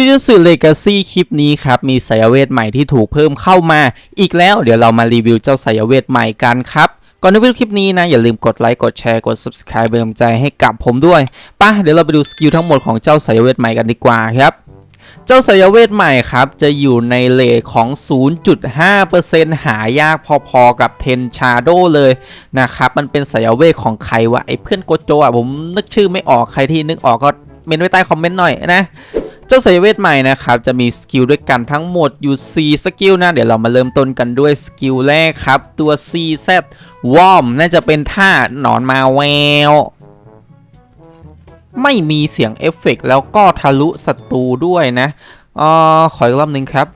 จูจูสึเลกาซี่คลิปนี้ครับมีสายเวทใหม่ที่ถูกเพิ่มเข้ามา อีกแล้วเดี๋ยวเรามารีวิวเจ้าสายเวทใหม่กันครับก่อนที่ไปดูคลิปนี้นะ อย่าลืมกดไลค์กดแชร์กด subscribe เป็นกำลังใจให้กับผมด้วยป่ะเดี๋ยวเราไปดูสกิลทั้งหมดของเจ้าสายเวทใหม่กันดีกว่าครับเจ้าสายเวทใหม่ครับ จะอยู่ในเลทของ 0.5%หายากพอๆกับเทนชาโดเลยนะครับ มันเป็นสายเวทของใครวะไอ้เพื่อนโกโจอะผมนึกชื่อไม่ออกใครที่นึกออกก็เมนไว้ใต้คอมเมนต์หน่อยนะ เจ้าสายเวทใหม่นะครับจะมีสกิลด้วยกันทั้งหมดอยู่ 4 สกิลนะ เดี๋ยวเรามาเริ่มต้นกันด้วยสกิลแรกครับ ตัว CZ วอมน่าจะเป็นท่าหนอนมาแวว ไม่มีเสียงเอฟเฟกต์แล้วก็ทะลุศัตรูด้วยนะอ่อขออีกรอบหนึ่งครับ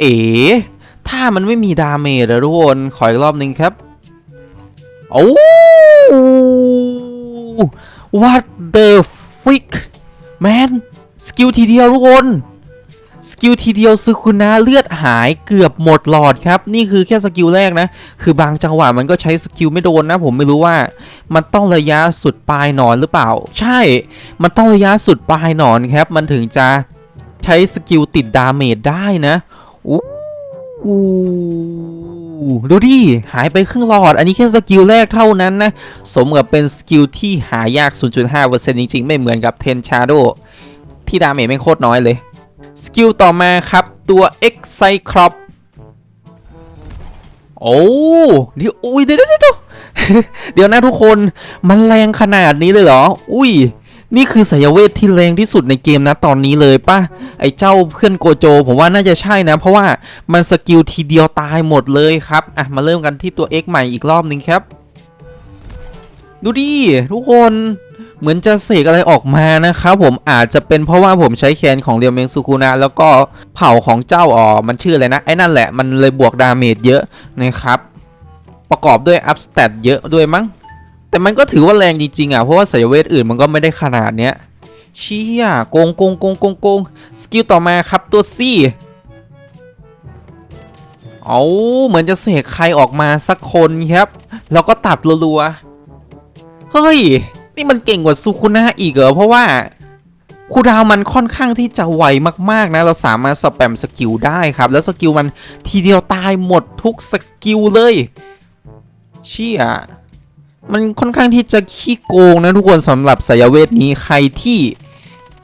เอ๋ถ้ามันไม่มีดาเมจอะทุกคนขออีกรอบหนึ่งครับโอ้ what the freak man สกิลทีเดียวทุกคนสกิลทีเดียวซึคุณนะเลือดหายเกือบหมดหลอดครับ นี่คือแค่สกิลแรกนะ คือบางจังหวะมันก็ใช้สกิลไม่โดนนะ ผมไม่รู้ว่ามันต้องระยะสุดปลายหนอนหรือเปล่า ใช่ มันต้องระยะสุดปลายหนอนครับ มันถึงจะใช้สกิลติดดาเมจได้นะอู้อู้ดูดิ หายไปครึ่งหลอด อันนี้แค่สกิลแรกเท่านั้นนะ สมกับเป็นสกิลที่หายาก 0.5%จริงๆ ไม่เหมือนกับเทนชาโด ที่ดาเมจไม่งโคตรน้อยเลย สกิลต่อมาครับตัว X c y c l o p โอ้เดี๋ยวอุ้ยเดี๋ยวเดี๋ยวเดี๋ยวนะทุกคนมันแรงขนาดนี้เลยเหรอ อุ้ย นี่คือสายเวทที่แรงที่สุดในเกมนะตอนนี้เลยป่ะ ไอ้เจ้าเพื่อนโกโจ ผมว่าน่าจะใช่นะ เพราะว่ามันสกิลทีเดียวตายหมดเลยครับ อะ มาเริ่มกันที่ตัว X ใหม่อีกรอบนึงครับ ดูดิทุกคน เหมือนจะเสกอะไรออกมานะครับผมอาจจะเป็นเพราะว่าผมใช้แคนของเรียวเมงซูคุนะแล้วก็เผ่าของเจ้าอ๋อมันชื่ออะไรนะ ไอ้นั่นแหละมันเลยบวกดาเมจเยอะนะครับประกอบด้วยอัพสเตตเยอะด้วยมั้ง แต่มันก็ถือว่าแรงจริงๆอะ เพราะว่าสายเวทอื่นมันก็ไม่ได้ขนาดเนี้ยเชี่ยโกงโกงโกงโกงโกงสกิลต่อมาครับตัว C เอาเหมือนจะเสกใครออกมาสักคนครับ แล้วก็ตัดรัวๆ เฮ้ย นี่มันเก่งกว่าซูคุนะอีกเหรอ เพราะว่าคูดาวมันค่อนข้างที่จะไวมากๆนะ เราสามารถสแปมสกิลได้ครับ แล้วสกิลมันทีเดียวตายหมดทุกสกิลเลย เชี่ยมันค่อนข้างที่จะขี้โกงนะทุกคนสำหรับสายเวทนี้ใครที่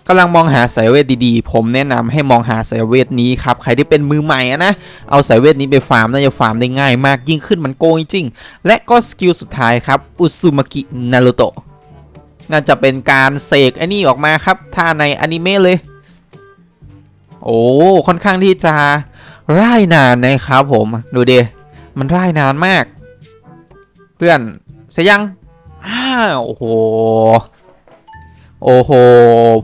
กำลังมองหาสายเวทดีๆ ผมแนะนำให้มองหาสายเวทนี้ครับ ใครที่เป็นมือใหม่ะนะ เอาสายเวทนี้ไปฟาร์มน่าจะฟาร์มได้ง่ายมากยิ่งขึ้นมันโกงจริง และก็สกิลสุดท้ายครับ อุซุมากินารุโตะ น่าจะเป็นการเสกไอ้นี่ออกมาครับถ้าในอนิเมะเลย โอ้ค่อนข้างที่จะร่ายนานนะครับผมดูเดมันร่ายนานมาก เพื่อนเสยยังอ้าวโอ้โหโอ้โห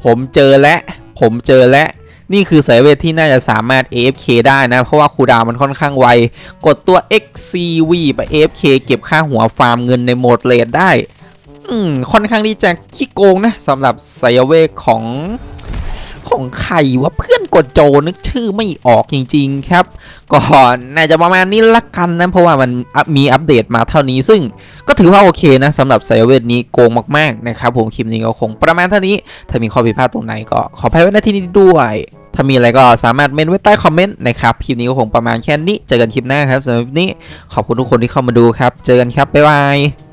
ผมเจอแล้วผมเจอแล้วนี่คือสายเวทที่น่าจะสามารถ AFK ได้นะ เพราะว่าคูดาวมันค่อนข้างไว กดตัว XCV ไป AFK เก็บค่าหัวฟาร์มเงินในโหมดเลดได้ อืมค่อนข้างที่จะขี้โกงนะสำหรับสายเวของของใครว่าเพื่อนกดโจนึกชื่อไม่ออกจริง ๆ ครับ ก่อนน่าจะประมาณนี้ละกันนะ เพราะว่ามันมีอัปเดตมาเท่านี้ ซึ่งก็ถือว่าโอเคนะสำหรับสายเวทนี้โกงมากๆนะครับผมคลิปนี้ก็คงประมาณเท่านี้ ถ้ามีข้อผิดพลาดตรงไหนก็ขออภัยไว้ณที่นี้ด้วย ถ้ามีอะไรก็สามารถเมนไว้ใต้คอมเมนต์นะครับคลิปนี้ก็คงประมาณแค่นี้เจอกันคลิปหน้าครับสำหรับนี้ขอบคุณทุกคนที่เข้ามาดูครับ เจอกันครับบ๊ายบาย